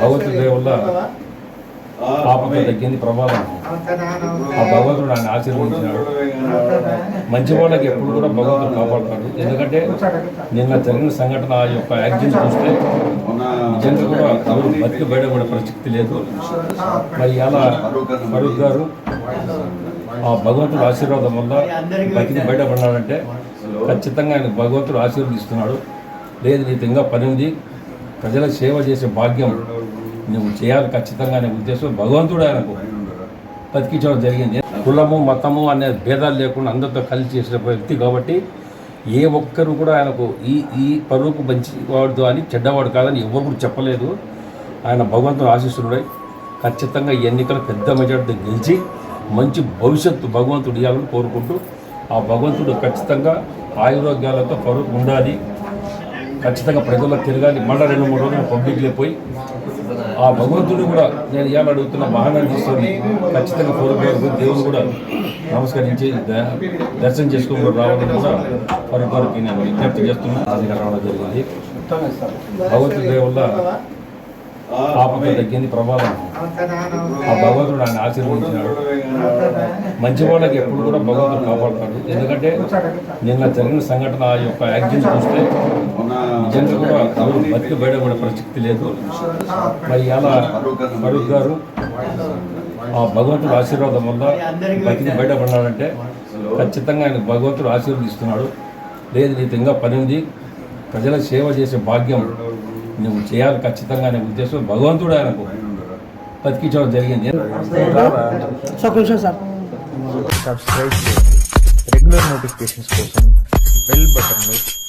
భగవంతుడి దయ వల్ల పాపంతో తగ్గింది ప్రభావం. ఆ భగవంతుడు ఆయన ఆశీర్వదించినాడు. మంచి వాళ్ళకి ఎప్పుడు కూడా భగవంతుడు కాపాడతాడు. ఎందుకంటే నిన్న జరిగిన సంఘటన ఆ యొక్క యాక్సిడెంట్ చూస్తే నిజంగా కూడా ఎవరు బతికి బయటపడే పరిస్థితి లేదు. మరి అలా ఫరూక్ గారు ఆ భగవంతుడు ఆశీర్వాదం వల్ల బతికి బయటపడినాడంటే ఖచ్చితంగా ఆయన భగవంతుడు ఆశీర్వదిస్తున్నాడు. లేదు నీకు ఇంకా పని ఉంది. ప్రజలకు సేవ చేసే భాగ్యం నువ్వు చేయాలి ఖచ్చితంగా అనే ఉద్దేశం భగవంతుడు ఆయనకు బతికించడం జరిగింది. కులము మతము అనే భేదాలు లేకుండా అందరితో కలిసి చేసిన వ్యక్తి కాబట్టి ఏ ఒక్కరు కూడా ఆయనకు ఈ ఈ పరువుకు మంచివాడు అని చెడ్డవాడు కాదని ఎవరు కూడా చెప్పలేదు. ఆయన భగవంతుడు ఆశిస్తున్నాడై ఖచ్చితంగా ఈ ఎన్నికలు పెద్ద మెజార్టీ గెలిచి మంచి భవిష్యత్తు భగవంతుడు ఇవ్వాలని కోరుకుంటూ ఆ భగవంతుడు ఖచ్చితంగా ఆయురోగ్యాలతో పరువు ఉండాలి. ఖచ్చితంగా ప్రజల్లో తిరగాలి. మళ్ళీ రెండు మూడు రోజులు పబ్లిక్లో పోయి ఆ భగవంతుడు కూడా నేను ఇవాళ అడుగుతున్న వాహనాన్ని తీసుకొని ఖచ్చితంగా కోరుకోవాలి దేవుడు కూడా నమస్కరించి ద- దర్శనం చేసుకుని రావడం రావాలని కూడా వారి వారికి నేను విజ్ఞప్తి చేస్తున్నా. అది రావడం జరిగింది. భగవంతుడి దేవుళ్ళ వల్ల తగ్గింది ప్రభావం. ఆ భగవంతుడు ఆయన ఆశీర్వదించినాడు. మంచి వాళ్ళకి ఎప్పుడు కూడా భగవంతుడు కాపాడతాడు. ఎందుకంటే నిన్న జరిగిన సంఘటన ఆ యొక్క యాక్సిడెంట్ చూస్తే నిజంగా కూడా ఎవరు బతికి బయటపడే పరిస్థితి లేదు. మరి అలా ఫరూక్ గారు ఆ భగవంతుడు ఆశీర్వాదం వల్ల బతికి బయటపడినాడంటే ఖచ్చితంగా ఆయన భగవంతుడు ఆశీర్వదిస్తున్నాడు లేదు నీకు ఇంకా పని ఉంది. ప్రజలకు సేవ చేసే భాగ్యం నువ్వు చేయాలి ఖచ్చితంగా అనే ఉద్దేశం భగవంతుడు ఆయనకు బతికించడం జరిగింది. సబ్స్క్రైబ్ చేయండి. రెగ్యులర్ నోటిఫికేషన్స్ కోసం బెల్ చేయండి